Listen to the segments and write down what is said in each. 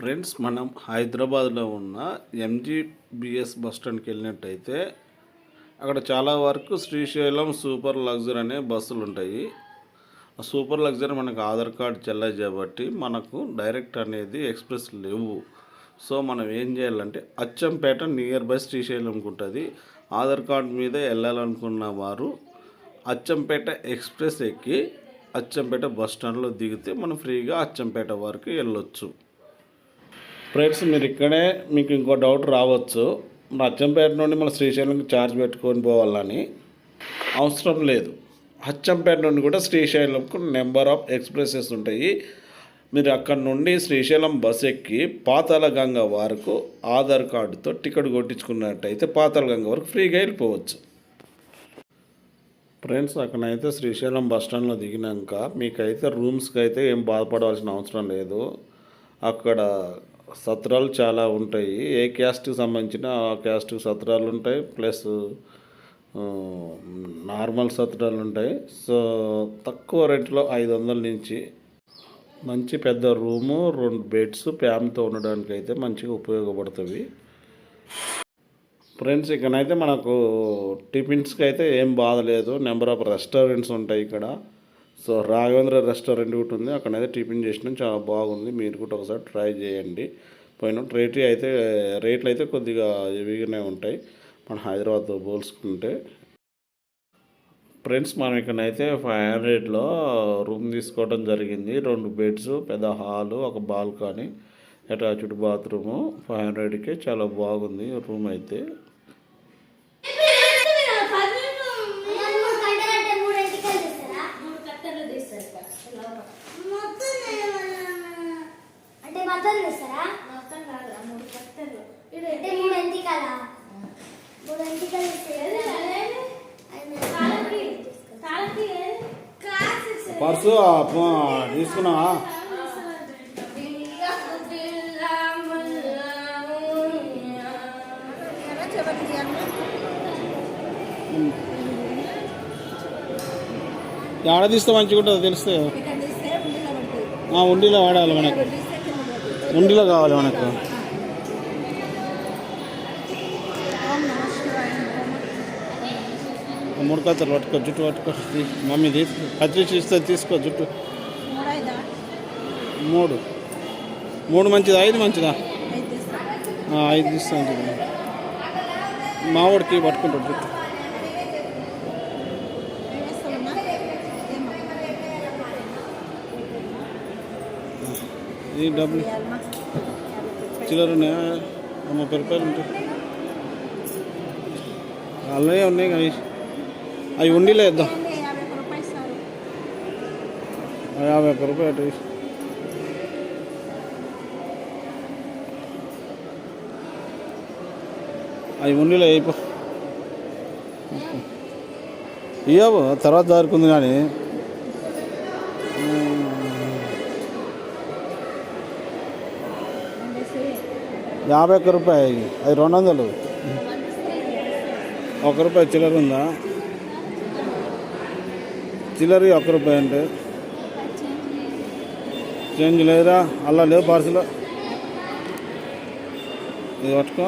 Friends మనం హైదరాబాద్లో ఉన్న ఎంజీబీఎస్ బస్ స్టాండ్కి వెళ్ళినట్టయితే అక్కడ చాలా వరకు శ్రీశైలం సూపర్ లగ్జరీ అనే బస్సులు ఉంటాయి. ఆ సూపర్ లగ్జరీ మనకు ఆధార్ కార్డ్ చెల్లాయి కాబట్టి మనకు డైరెక్ట్ అనేది ఎక్స్ప్రెస్ లేవు. సో మనం ఏం చేయాలంటే అచ్చంపేట నియర్ బై శ్రీశైలంకి ఉంటుంది. ఆధార్ కార్డ్ మీద వెళ్ళాలనుకున్న వారు అచ్చంపేట ఎక్స్ప్రెస్ ఎక్కి అచ్చంపేట బస్ స్టాండ్లో దిగితే మనం ఫ్రీగా అచ్చంపేట వరకు వెళ్ళొచ్చు. ఫ్రెండ్స్ మీరు ఇక్కడే మీకు ఇంకో డౌట్ రావచ్చు. మన అచ్చంపేట నుండి మన శ్రీశైలంకి ఛార్జ్ పెట్టుకొని పోవాలని అవసరం లేదు. అచ్చంపేట నుండి కూడా శ్రీశైలంకు నెంబర్ ఆఫ్ ఎక్స్ప్రెసెస్ ఉంటాయి. మీరు అక్కడ నుండి శ్రీశైలం బస్ ఎక్కి పాతాళ గంగ వరకు ఆధార్ కార్డుతో టికెట్ కొట్టించుకున్నట్టయితే పాతాళ గంగ వరకు ఫ్రీగా వెళ్ళిపోవచ్చు. ఫ్రెండ్స్ అక్కడైతే శ్రీశైలం బస్ స్టాండ్లో దిగినాక మీకైతే రూమ్స్కి అయితే ఏం బాధపడవలసిన అవసరం లేదు. అక్కడ సత్రాలు చాలా ఉంటాయి. ఏ క్యాస్ట్కి సంబంధించిన ఆ క్యాస్ట్కి సత్రాలు ఉంటాయి. ప్లస్ నార్మల్ సత్రాలు ఉంటాయి. సో తక్కువ రేట్లో ఐదు వందల నుంచి మంచి పెద్ద రూము రెండు బెడ్స్ ఫ్యామిలీతో ఉండడానికి అయితే మంచిగా ఉపయోగపడుతుంది. ఫ్రెండ్స్ ఇక్కడైతే మనకు టిఫిన్స్కి అయితే ఏం బాధ లేదు. నెంబర్ ఆఫ్ రెస్టారెంట్స్ ఉంటాయి ఇక్కడ. సో రాఘవేంద్ర రెస్టారెంట్ కూడా ఉంది. అక్కడైతే టిఫిన్ చేసినాం. చాలా బాగుంది. మీరు కూడా ఒకసారి ట్రై చేయండి. పోయిన రేట్ అయితే రేట్లు అయితే కొద్దిగా హెవీగానే ఉంటాయి. మన హైదరాబాద్తో పోల్చుకుంటే. ఫ్రెండ్స్ మనం ఇక్కడైతే ఫైవ్ హండ్రెడ్లో రూమ్ తీసుకోవడం జరిగింది. రెండు బెడ్స్ పెద్ద హాలు ఒక బాల్కనీ అటాచ్డ్ బాత్రూము. ఫైవ్ హండ్రెడ్కే చాలా బాగుంది రూమ్ అయితే మూడు కట్టెలు తీస్తారు అంటే మొత్తం చేస్తారా మొత్తం కాదు మూడు కట్టెలు. అంటే మూడు ఎంటికలా మూడు ఏది? పర్సు తీసుకున్నావా? బిల్లా ఆడదీస్తే ఆడ తీస్తే మంచిగా ఉంటుంది తెలిస్తే ఉండిలో వాడాలి మనకు. ఉండిలో కావాలి మనకు. మూడు పట్టుకో జుట్టు పట్టుకో మమ్మీ తీ కత్తి ఇస్తే తీసుకో జుట్టు. మూడు. మూడు మంచిదా ఐదు మంచిదా? ఐదు ఐదు మంచిది. మావాడికి పట్టుకుంటాడు జుట్టు. ఈ డబ్బులు. చిల్లర ఉన్నాయా? ముప్పై రూపాయలు ఉంటాయి అలాగే ఉన్నాయి అవి అవి ఉండిలే ఇద్దాం. యాభై ఒక్క రూపాయలు అటు అవి ఉండిలే అయిపో. ఇయ్యవు తర్వాత దారుకుంది కానీ. యాభై ఒక్క రూపాయి. అది రెండు వందలు. ఒక రూపాయి చిల్లర ఉందా? చిల్లర ఒక్క రూపాయి అంటే? చేంజ్ లేదురా అలా లేవు పార్సల్. ఇది పట్టుకో.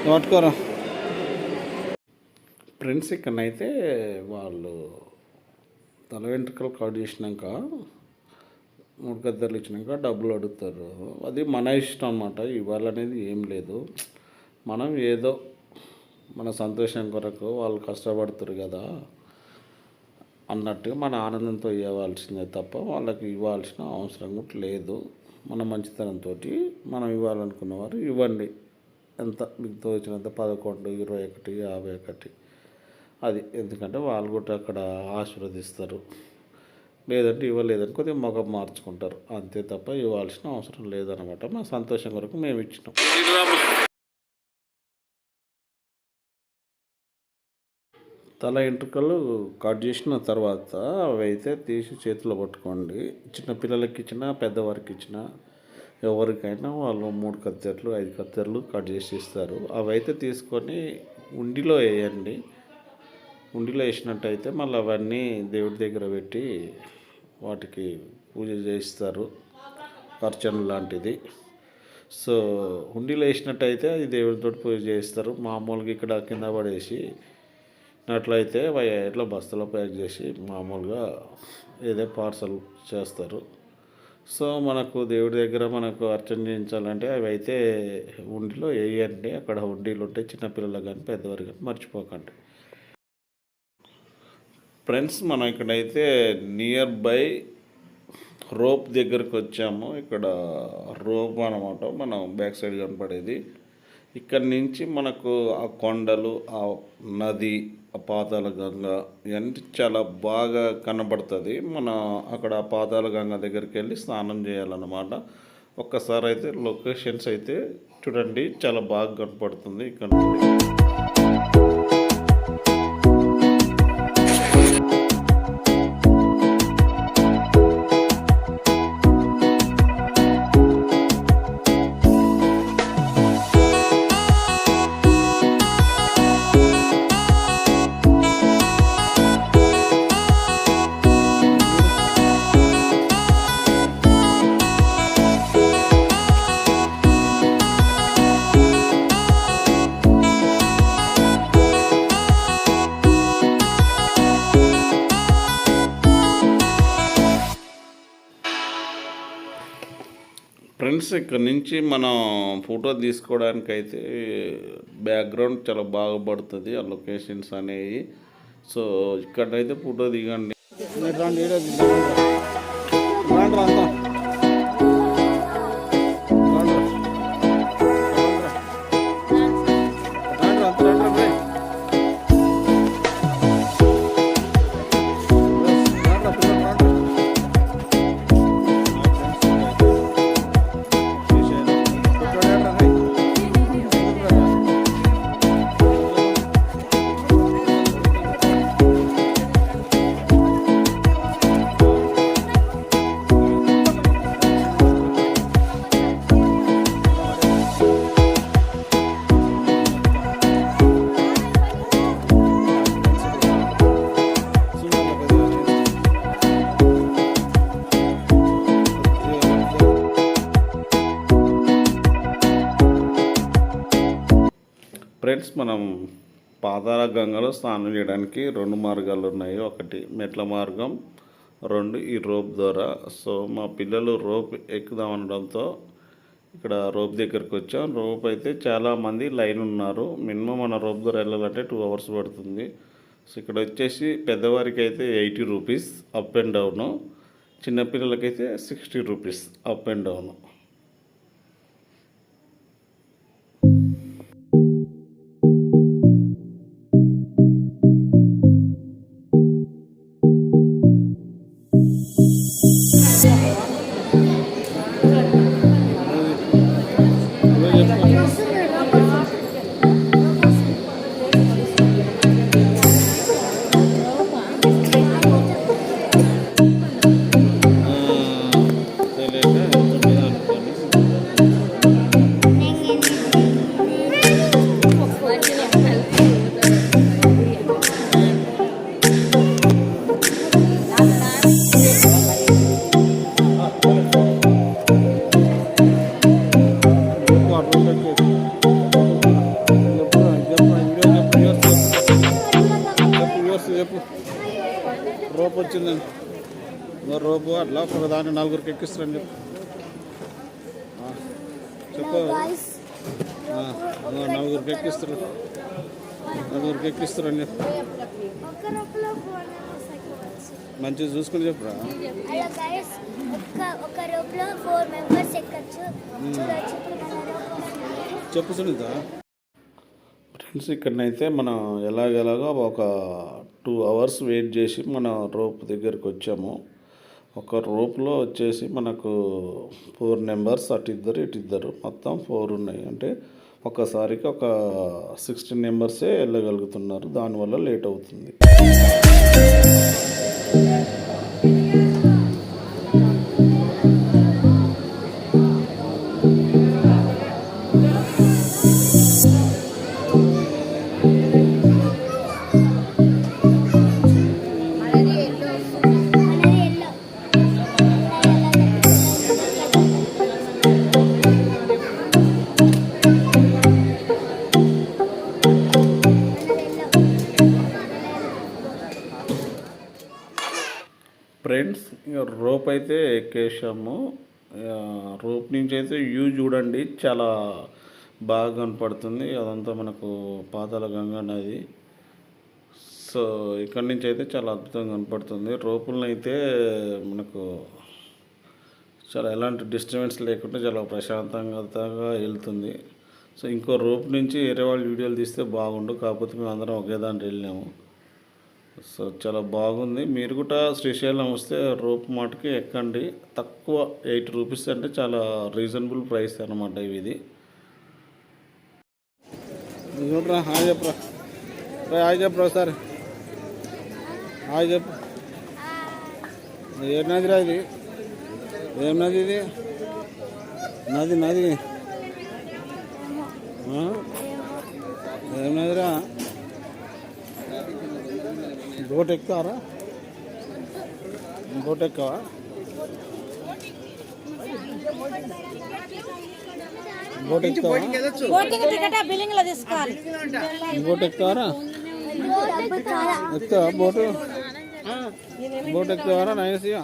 ఇది పట్టుకోరా. ఫ్రెండ్స్ ఇక్కడనైతే వాళ్ళు తల వెంట్రుకలు కట్ చేసినాక మూడు కద్దర్లు ఇచ్చినాక డబ్బులు అడుగుతారు. అది మన ఇష్టం అనమాట ఇవ్వాలనేది ఏం లేదు. మనం ఏదో మన సంతోషం కొరకు వాళ్ళు కష్టపడుతారు కదా అన్నట్టుగా మన ఆనందంతో ఇవ్వాల్సిందే తప్ప వాళ్ళకి ఇవ్వాల్సిన అవసరం కూడా లేదు. మన మంచితనంతో మనం ఇవ్వాలనుకున్న వారు ఇవ్వండి. ఎంత మీకు తోచినంత పదకొండు ఇరవై ఒకటి యాభై ఒకటి. అది ఎందుకంటే వాళ్ళు కూడా అక్కడ ఆశీర్వదిస్తారు. లేదంటే ఇవ్వలేదని కొద్దిగా మొగం మార్చుకుంటారు. అంతే తప్ప ఇవ్వాల్సిన అవసరం లేదనమాట మా సంతోషం కొరకు మేము ఇచ్చినాం. తల ఎంట్రుకలు కట్ చేసిన తర్వాత అవి అయితే తీసి చేతిలో పట్టుకోండి. చిన్న పిల్లలకి ఇచ్చినా పెద్దవారికి ఇచ్చిన ఎవరికైనా వాళ్ళు మూడు కత్తెరలు ఐదు కత్తెరలు కట్ చేసి ఇస్తారు. అవి అయితే తీసుకొని ఉండిలో వేయండి. ఉండిలో వేసినట్టయితే మళ్ళీ అవన్నీ దేవుడి దగ్గర పెట్టి వాటికి పూజ చేయిస్తారు. అర్చన లాంటిది. సో హుండీలో వేసినట్టయితే అది దేవుడితో పూజ చేస్తారు మామూలుగా ఇక్కడ కింద పడేసి నట్లయితే వై- ఎట్లా బస్తాలో ప్యాక్ చేసి మామూలుగా ఏదో పార్సల్ చేస్తారు. సో మనకు దేవుడి దగ్గర మనకు అర్చన చేయించాలంటే అవి అయితే ఉండిలో వేయండి అక్కడ హుండీలు ఉంటాయి చిన్నపిల్లలు కానీ పెద్దవారు కానీ మర్చిపోకండి. ఫ్రెండ్స్ మనం ఇక్కడైతే నియర్ బై రోప్ దగ్గరకు వచ్చాము. ఇక్కడ రోప్ అనమాట మనం బ్యాక్ సైడ్ కనపడేది. ఇక్కడ నుంచి మనకు ఆ కొండలు ఆ నది ఆ పాతాల గంగ ఇవన్నీ చాలా బాగా కనబడుతుంది. మన అక్కడ ఆ పాతాల గంగ దగ్గరికి వెళ్ళి స్నానం చేయాలన్నమాట. ఒక్కసారి అయితే లొకేషన్స్ అయితే చూడండి చాలా బాగా కనపడుతుంది. ఇక్కడ ఫ్రెండ్స్ ఇక్కడ నుంచి మనం ఫోటో తీసుకోవడానికి అయితే బ్యాక్గ్రౌండ్ చాలా బాగా పడుతుంది ఆ లొకేషన్స్ అనేవి. సో ఇక్కడైతే ఫోటో దిగండి. ఫ్రెండ్స్ మనం పాదాల గంగలో స్నానం చేయడానికి రెండు మార్గాలు ఉన్నాయి. ఒకటి మెట్ల మార్గం రెండు ఈ రోప్ ద్వారా. సో మా పిల్లలు రోప్ ఎక్కుదాం అనడంతో ఇక్కడ రోప్ దగ్గరికి వచ్చాం. రోప్ అయితే చాలామంది లైన్ ఉన్నారు. మినిమం మన రోప్ ద్వారా వెళ్ళాలంటే టూ అవర్స్ పడుతుంది. సో ఇక్కడ వచ్చేసి పెద్దవారికి అయితే eighty rupees up and down. చిన్నపిల్లలకైతే sixty rupees up and down. ఒక దాన్ని నలుగురికి ఎక్కిస్తారని చెప్పు. చెప్పు. నలుగురికి ఎక్కిస్తారు. నలుగురికి ఎక్కిస్తారని చెప్పు. మంచిగా చూసుకుని చెప్పురా? వస్తుంది. చెప్పు సునీత. ఫ్రెండ్స్ ఇక్కడనైతే మనం ఎలాగెలాగో ఒక టూ అవర్స్ వెయిట్ చేసి మన రోప్ దగ్గరికి వచ్చాము. ఒక రూపులో వచ్చేసి మనకు ఫోర్ నెంబర్స్ అటు ఇద్దరు ఇటు ఇద్దరు. మొత్తం ఫోర్ ఉన్నాయి. అంటే ఒకసారికి ఒక సిక్స్టీన్ నెంబర్సే వెళ్ళగలుగుతున్నారు. దానివల్ల లేట్ అవుతుంది. ఫ్రెండ్స్ ఇక రోప్ అయితే ఎక్కేసాము రోప్ నుంచి అయితే వ్యూ చూడండి చాలా బాగా కనపడుతుంది. అదంతా మనకు పాతాల గంగా నది. సో ఇక్కడి నుంచి అయితే చాలా అద్భుతంగా కనపడుతుంది. రోపులను అయితే మనకు చాలా ఎలాంటి డిస్టర్బెన్స్ లేకుండా చాలా ప్రశాంతంగా వెళ్తుంది. సో ఇంకో రోప్ నుంచి వేరే వాళ్ళు వీడియోలు తీస్తే బాగుండు. కాకపోతే మేము అందరం ఒకే దాంట్లో వెళ్ళినాము. సో చాలా బాగుంది. మీరు కూడా శ్రీశైలం వస్తే రోప్ మాటకి ఎక్కండి. తక్కువ ఎయిట్ రూపీస్ అంటే చాలా రీజనబుల్ ప్రైస్ అనమాట ఇది చూడరా హాయ్ చెప్పరా. రే హాయ్ చెప్పరా సార్ హాయ్ చెప్పు. ఏ నదిరా ఇది? ఏం నది ఇది? నది నది. ఏం నదిరా? బోట్ ఎక్కుతారా బోట్ ఎక్కువా బోట్ ఎక్కుతావా బోటింగ్ టికెట్ బిల్లింగ్లో తీసుకోవాలి. బోట్ ఎక్కుతారా ఎక్కుతావా బోటు? బోట్ ఎక్కుతారా నైస్గా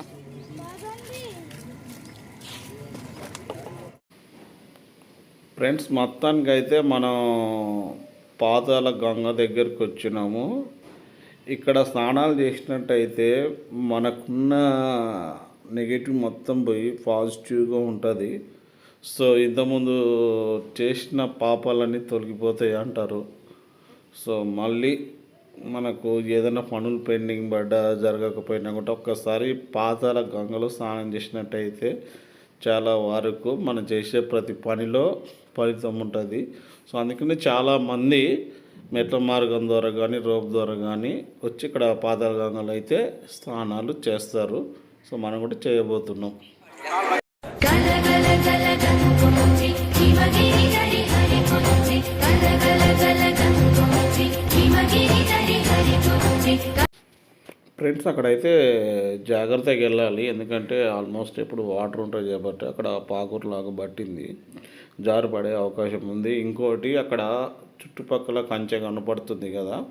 ఫ్రెండ్స్ మొత్తానికి అయితే మనం పాతాల గంగ దగ్గరికి వచ్చినాము. ఇక్కడ స్నానాలు చేసినట్టయితే మనకున్న నెగిటివ్ మొత్తం పోయి పాజిటివ్గా ఉంటుంది. సో ఇంతకుముందు చేసిన పాపాలన్నీ తొలగిపోతాయి అంటారు. సో మళ్ళీ మనకు ఏదైనా పనులు పెండింగ్ పడ్డా జరగకపోయినా కూడా ఒక్కసారి పాతాల గంగలో స్నానం చేసినట్టయితే చాలా వరకు మనం చేసే ప్రతి పనిలో ఫలితం ఉంటుంది. సో అందుకని చాలామంది మెట్ల మార్గం ద్వారా కానీ రోప్ ద్వారా కానీ వచ్చి ఇక్కడ పాతాళగంగలో అయితే స్నానాలు చేస్తారు. సో మనం కూడా చేయబోతున్నాం. ఫ్రెండ్స్ అక్కడైతే జాగ్రత్తగా వెళ్ళాలి. ఎందుకంటే ఆల్మోస్ట్ ఇప్పుడు వాటర్ ఉంటుంది కాబట్టి అక్కడ పాకురులాగా పట్టింది. జారు పడే అవకాశం ఉంది. ఇంకోటి అక్కడ చుట్టుపక్కల కంచె కనపడుతుంది కదా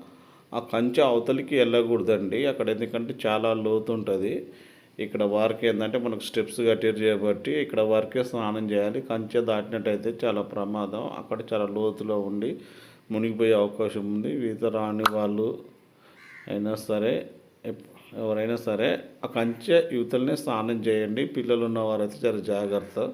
ఆ కంచె అవతలికి వెళ్ళకూడదండి. అక్కడ ఎందుకంటే చాలా లోతు ఉంటుంది. ఇక్కడ వారికి ఏంటంటే మనకు స్టెప్స్ కట్టారు చేయబట్టి ఇక్కడ వారికే స్నానం చేయాలి. కంచె దాటినట్టయితే చాలా ప్రమాదం. అక్కడ చాలా లోతులో ఉండి మునిగిపోయే అవకాశం ఉంది. ఈత రాని వాళ్ళు అయినా సరే ఎప్- ఎవరైనా సరే ఆ కంచె యువతలనే స్నానం చేయండి. పిల్లలు ఉన్నవారైతే చాలా జాగ్రత్త.